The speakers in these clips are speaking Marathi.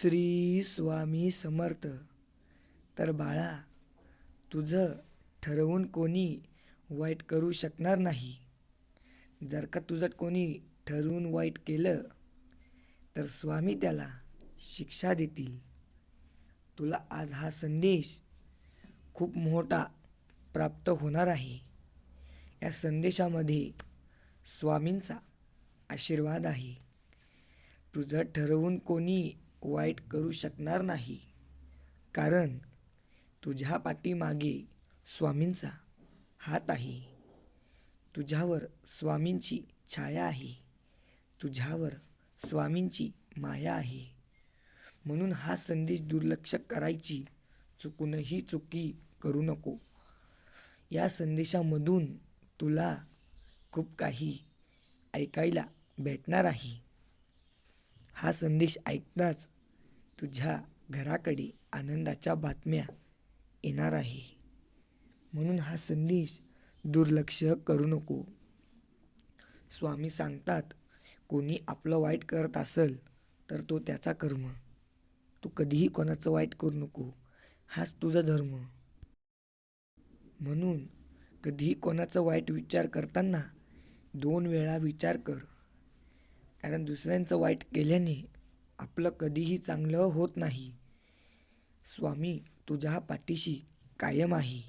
श्री स्वामी समर्थ. तर बाळा तुझं ठरवून कोणी वाईट करू शकणार नाही. जर का तुझं कोणी ठरवून वाईट केलं तर स्वामी त्याला शिक्षा देतील. तुला आज हा संदेश खूप मोठा प्राप्त होणार आहे. या संदेशामध्ये स्वामींचा आशीर्वाद आहे. तुझं ठरवून कोणी वाईट करू शकणार नाही. कारण तुझ्या पाठीमागे स्वामींचा हात आहे. तुझ्यावर स्वामींची छाया आहे. तुझ्यावर स्वामींची माया आहे. म्हणून हा संदेश दुर्लक्ष करायची चुकूनही चुकी करू नको. या संदेशामधून तुला खूप काही ऐकायला भेटणार आहे. हा संदेश ऐकताच तुझ्या घराकडे आनंदाच्या बातम्या येणार आहे. म्हणून हा संदेश दुर्लक्ष करू नको. स्वामी सांगतात कोणी आपलं वाईट करत असेल तर तो त्याचा कर्म. तू कधीही कोणाचं वाईट करू नको. हाच तुझा धर्म. म्हणून कधीही कोणाचं वाईट विचार करताना दोन वेळा विचार कर. कारण दुसऱ्यांचं वाईट केल्याने आपलं कधीही चांगलं होत नाही. स्वामी तुझ्या पाठीशी कायम आहे.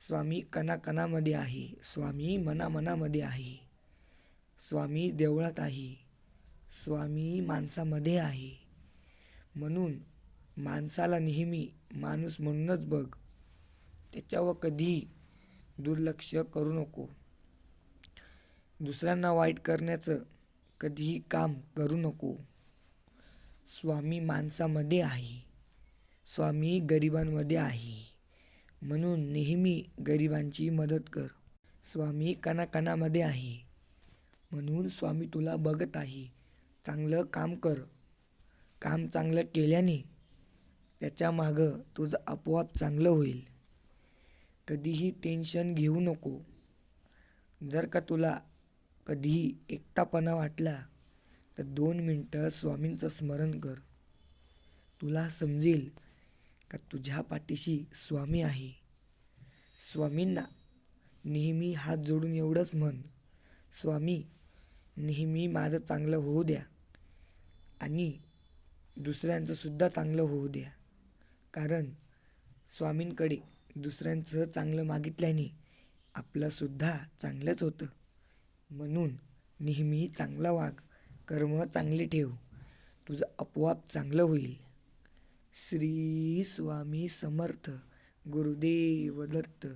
स्वामी कणाकणामध्ये आहे. स्वामी मनामनामध्ये आहे. स्वामी देवळात आहे. स्वामी माणसामध्ये आहे. म्हणून माणसाला नेहमी माणूस म्हणूनच बघ. त्याच्यावर कधी दुर्लक्ष करू नको. दुसऱ्यांना वाईट करण्याचं कधीही काम करू नको. स्वामी माणसामध्ये आहे. स्वामी गरिबांमध्ये आहे. म्हणून नेहमी गरिबांची मदत कर. स्वामी कणाकणामध्ये आहे. म्हणून स्वामी तुला बघत आहे. चांगलं काम कर. काम चांगलं केल्याने त्याच्या मागं तुझं आपोआप चांगलं होईल. कधीही टेन्शन घेऊ नको. जर का तुला कधीही एकटापणा वाटला तर दोन मिनटं स्वामींचं स्मरण कर. तुला समजेल का तुझ्या पाठीशी स्वामी आहे? स्वामींना नेहमी हात जोडून एवढंच म्हण. स्वामी नेहमी माझं चांगलं होऊ द्या आणि दुसऱ्यांचं सुद्धा चांगलं होऊ द्या. कारण स्वामींकडे दुसऱ्यांचं चांगलं मागितल्याने आपलंसुद्धा चांगलंच होतं. म्हणून नेहमी चांगला वाग कर्म चांगले ठेव. तुझं आपोआप चांगलं होईल. श्री स्वामी समर्थ गुरुदेव दत्त.